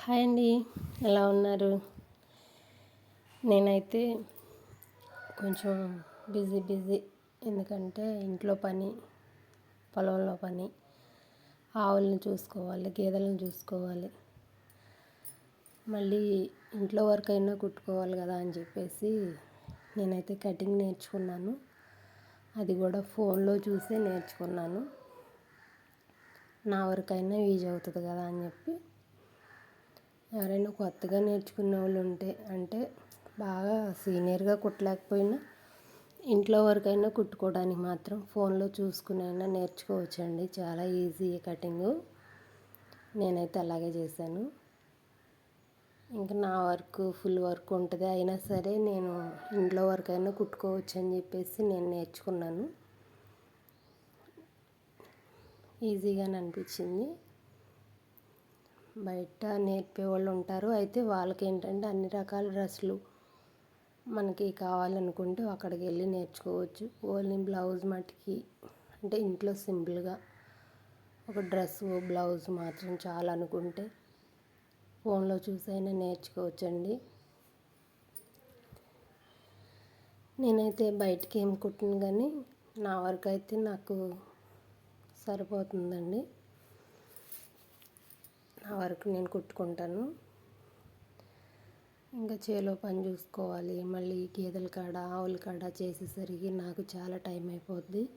Hi అండి ఎలా ఉన్నారు? నేనైతే కొంచెం బిజీ బిజీ. ఎందుకంటే ఇంట్లో పని పొలంలో పని ఆవులను చూసుకోవాలి గేదెలను చూసుకోవాలి. మళ్ళీ ఇంట్లో వర్క్ అయినా కుట్టుకోవాలి కదా అని చెప్పేసి నేనైతే కటింగ్ నేర్చుకున్నాను. అది కూడా ఫోన్లో చూసే నేర్చుకున్నాను. నా వరకైనా యూజ్ అవుతుంది కదా అని చెప్పి ఎవరైనా కొత్తగా నేర్చుకున్న వాళ్ళు ఉంటే అంటే బాగా సీనియర్గా కుట్టలేకపోయినా ఇంట్లో వరకైనా కుట్టుకోవడానికి మాత్రం ఫోన్లో చూసుకుని అయినా నేర్చుకోవచ్చండి. చాలా ఈజీ కటింగు. నేనైతే అలాగే చేశాను. ఇంకా నా వర్క్ ఫుల్ వర్క్ ఉంటుంది. అయినా సరే నేను ఇంట్లో వరకైనా కుట్టుకోవచ్చు అని చెప్పేసి నేను నేర్చుకున్నాను. ఈజీగానే అనిపించింది. బయట నేర్పే వాళ్ళు ఉంటారు అయితే వాళ్ళకి ఏంటంటే అన్ని రకాల డ్రెస్సులు మనకి కావాలనుకుంటే అక్కడికి వెళ్ళి నేర్చుకోవచ్చు. ఓన్లీ బ్లౌజ్ మటుకి అంటే ఇంట్లో సింపుల్గా ఒక డ్రెస్ బ్లౌజ్ మాత్రం చాలా అనుకుంటే ఫోన్లో చూసైనా నేర్చుకోవచ్చండి. నేనైతే బయటికి ఏం కుట్టను కానీ నా వరకు అయితే నాకు సరిపోతుందండి. వరకు నేను కుట్టుకుంటాను. ఇంకా చేలో పని చూసుకోవాలి. మళ్ళీ గేదెల కాడ ఆవుల కాడ చేసేసరికి నాకు చాలా టైం అయిపోద్ది.